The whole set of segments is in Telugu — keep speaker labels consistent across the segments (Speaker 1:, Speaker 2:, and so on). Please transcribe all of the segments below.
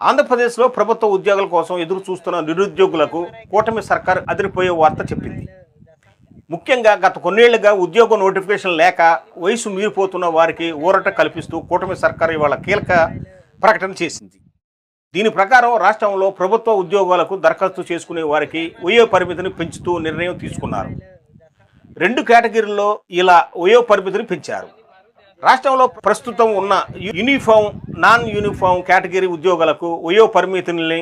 Speaker 1: ఆంధ్రప్రదేశ్లో ప్రభుత్వ ఉద్యోగుల కోసం ఎదురు చూస్తున్న నిరుద్యోగులకు కూటమి సర్కార్ అదిరిపోయే వార్త చెప్పింది. ముఖ్యంగా గత కొన్నేళ్ళుగా ఉద్యోగ నోటిఫికేషన్ లేక వయసు మీరిపోతున్న వారికి ఊరట కల్పిస్తూ కూటమి సర్కార్ ఇవాళ కీలక ప్రకటన చేసింది. దీని ప్రకారం రాష్ట్రంలో ప్రభుత్వ ఉద్యోగాలకు దరఖాస్తు చేసుకునే వారికి వయో పరిమితిని పెంచుతూ నిర్ణయం తీసుకున్నారు. రెండు కేటగిరీల్లో ఇలా వయో పరిమితిని పెంచారు. రాష్ట్రంలో ప్రస్తుతం ఉన్న యూనిఫామ్ నాన్ యూనిఫామ్ కేటగిరీ ఉద్యోగులకు వయో పరిమితుల్ని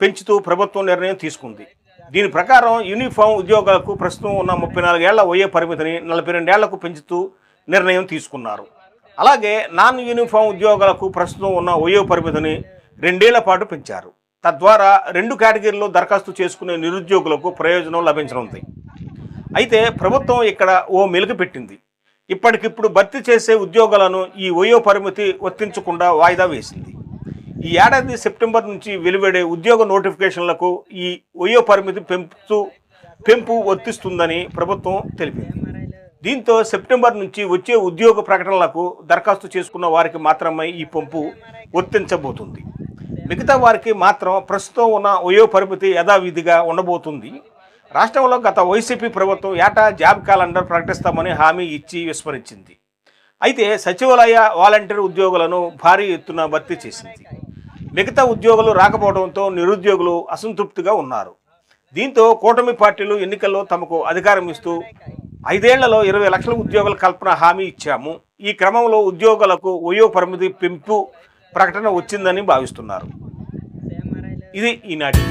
Speaker 1: పెంచుతూ ప్రభుత్వం నిర్ణయం తీసుకుంది. దీని ప్రకారం యూనిఫామ్ ఉద్యోగాలకు ప్రస్తుతం ఉన్న ముప్పై నాలుగేళ్ళ వయో పరిమితిని నలభై రెండేళ్ళకు పెంచుతూ నిర్ణయం తీసుకున్నారు. అలాగే నాన్ యూనిఫామ్ ఉద్యోగులకు ప్రస్తుతం ఉన్న వయో పరిమితిని రెండేళ్ళ పాటు పెంచారు. తద్వారా రెండు కేటగిరీలో దరఖాస్తు చేసుకునే నిరుద్యోగులకు ప్రయోజనం లభించనుంది. అయితే ప్రభుత్వం ఇక్కడ ఓ మెలుగు పెట్టింది. ఇప్పటికిప్పుడు భర్తీ చేసే ఉద్యోగాలను ఈ వయో పరిమితి వర్తించకుండా వాయిదా వేసింది. ఈ ఏడాది సెప్టెంబర్ నుంచి వెలువడే ఉద్యోగ నోటిఫికేషన్లకు ఈ వయో పరిమితి పెంపుతూ పెంపు వర్తిస్తుందని ప్రభుత్వం తెలిపింది. దీంతో సెప్టెంబర్ నుంచి వచ్చే ఉద్యోగ ప్రకటనలకు దరఖాస్తు చేసుకున్న వారికి మాత్రమే ఈ పెంపు వర్తించబోతుంది మిగతా వారికి మాత్రం ప్రస్తుతం ఉన్న వయో పరిమితి యథావిధిగా ఉండబోతుంది. రాష్ట్రంలో గత వైసీపీ ప్రభుత్వం ఏటా జాబ్ క్యాలెండర్ ప్రకటిస్తామని హామీ ఇచ్చి విస్మరించింది. అయితే సచివాలయ వాలంటీర్ ఉద్యోగులను భారీ ఎత్తున భర్తీ చేసింది. మిగతా ఉద్యోగులు రాకపోవడంతో నిరుద్యోగులు అసంతృప్తిగా ఉన్నారు. దీంతో కూటమి పార్టీలు ఎన్నికల్లో తమకు అధికారం ఇస్తూ ఐదేళ్ళలో ఇరవై లక్షల ఉద్యోగుల కల్పన హామీ ఇచ్చాము. ఈ క్రమంలో ఉద్యోగులకు వయో పరిమితి పెంపు ప్రకటన వచ్చిందని భావిస్తున్నారు. ఇది ఈనాటి